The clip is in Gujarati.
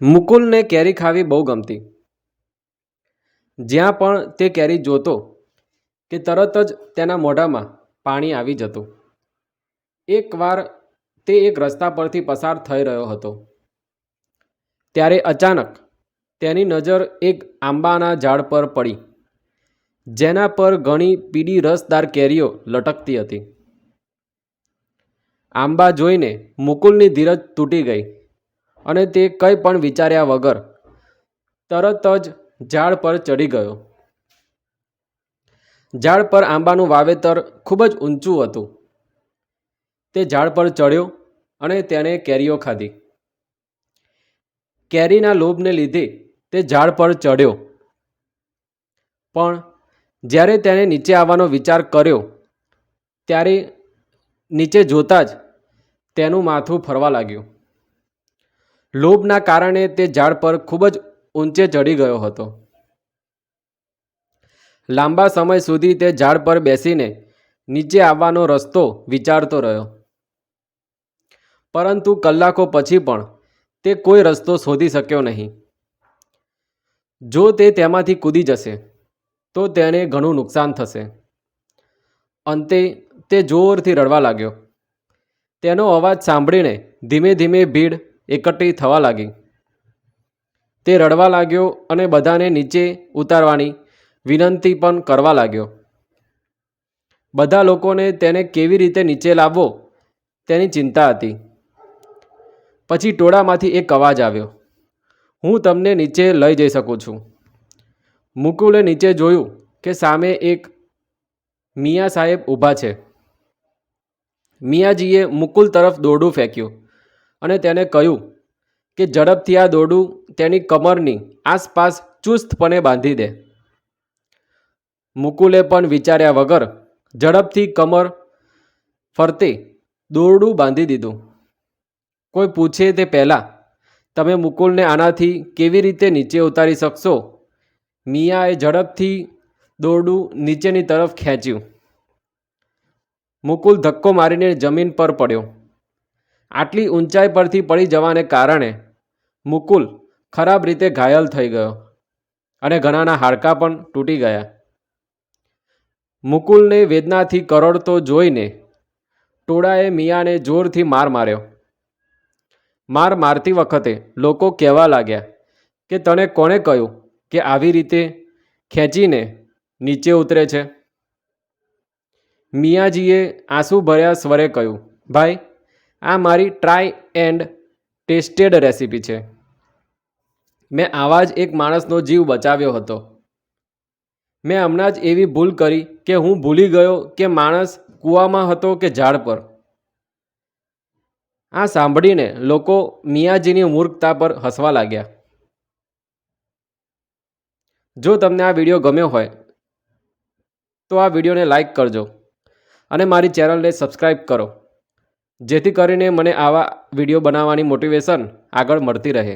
મુકુલને કેરી ખાવી બહુ ગમતી. જ્યાં પણ તે કેરી જોતો કે તરત જ તેના મોઢામાં પાણી આવી જતું. એકવાર તે એક રસ્તા પરથી પસાર થઈ રહ્યો હતો. ત્યારે અચાનક તેની નજર એક આંબાના ઝાડ પર પડી, જેના પર ઘણી પીળી રસદાર કેરીઓ લટકતી હતી. આંબા જોઈને મુકુલની ધીરજ તૂટી ગઈ. અને તે કંઈ પણ વિચાર્યા વગર તરત જ ઝાડ પર ચડી ગયો. ઝાડ પર આંબાનું વાવેતર ખૂબ જ ઊંચું હતું. તે ઝાડ પર ચડ્યો અને તેણે કેરીઓ ખાધી. કેરીના લોભને લીધે તે ઝાડ પર ચડ્યો પણ જ્યારે તેણે નીચે આવવાનો વિચાર કર્યો, ત્યારે નીચે જોતાં જ તેનું માથું ફરવા લાગ્યું. લોભના કારણે તે ઝાડ પર ખૂબ જ ઊંચે ચડી ગયો હતો. લાંબા સમય સુધી તે ઝાડ પર બેસીને નીચે આવવાનો રસ્તો વિચારતો રહ્યો. પરંતુ કલાકો પછી પણ તે કોઈ રસ્તો શોધી શક્યો નહીં. જો તે તેમાંથી કૂદી જશે, તો તેને ઘણું નુકસાન થશે. અંતે તે જોરથી રડવા લાગ્યો. તેનો અવાજ સાંભળીને ધીમે ધીમે ભીડ એકઠી થવા લાગી. તે રડવા લાગ્યો અને બધાને નીચે ઉતારવાની વિનંતી પણ કરવા લાગ્યો. બધા લોકોને તેને કેવી રીતે નીચે લાવવો તેની ચિંતા હતી. પછી ટોળામાંથી એક અવાજ આવ્યો, હું તમને નીચે લઈ જઈ શકું છું. મુકુલે નીચે જોયું કે સામે એક મિયા સાહેબ ઊભા છે. મિયાજીએ મુકુલ તરફ દોરડું ફેંક્યું. અને તેને કહ્યું કે ઝડપથી આ દોરડું તેની કમરની આસપાસ ચુસ્તપણે બાંધી દે. મુકુલે પણ વિચાર્યા વગર ઝડપથી કમર ફરતે દોરડું બાંધી દીધું. કોઈ પૂછે તે પહેલાં, તમે મુકુલને આનાથી કેવી રીતે નીચે ઉતારી શકશો? મિયાએ ઝડપથી દોરડું નીચેની તરફ ખેંચ્યું. મુકુલ ધક્કો મારીને જમીન પર પડ્યો. આટલી ઊંચાઈ પરથી પડી જવાને કારણે મુકુલ ખરાબ રીતે ઘાયલ થઈ ગયો અને ઘણાના હાડકાં પણ તૂટી ગયા. મુકુલને વેદનાથી કરડતો જોઈને ટોળાએ મિયાને જોરથી માર માર્યો. માર મારતી વખતે લોકો કહેવા લાગ્યા કે તને કોણે કહ્યું કે આવી રીતે ખેંચીને નીચે ઉતરે છે? મિયાજીએ આંસુ ભર્યા સ્વરે કહ્યું, ભાઈ આ મારી ટ્રાય એન્ડ ટેસ્ટેડ રેસીપી છે. મેં આવા જ એક માણસનો જીવ બચાવ્યો હતો. મેં હમણાં જ એવી ભૂલ કરી કે હું ભૂલી ગયો કે માણસ કૂવામાં હતો કે ઝાડ પર. આ સાંભળીને લોકો મિયાજીની મૂર્ખતા પર હસવા લાગ્યા. જો તમને આ વીડિયો ગમ્યો હોય, તો આ વિડીયોને લાઇક કરજો અને મારી ચેનલને સબસ્ક્રાઈબ કરો. જેથી કરીને મને આવા વીડિયો બનાવવાની મોટિવેશન આગળ મળતી રહે.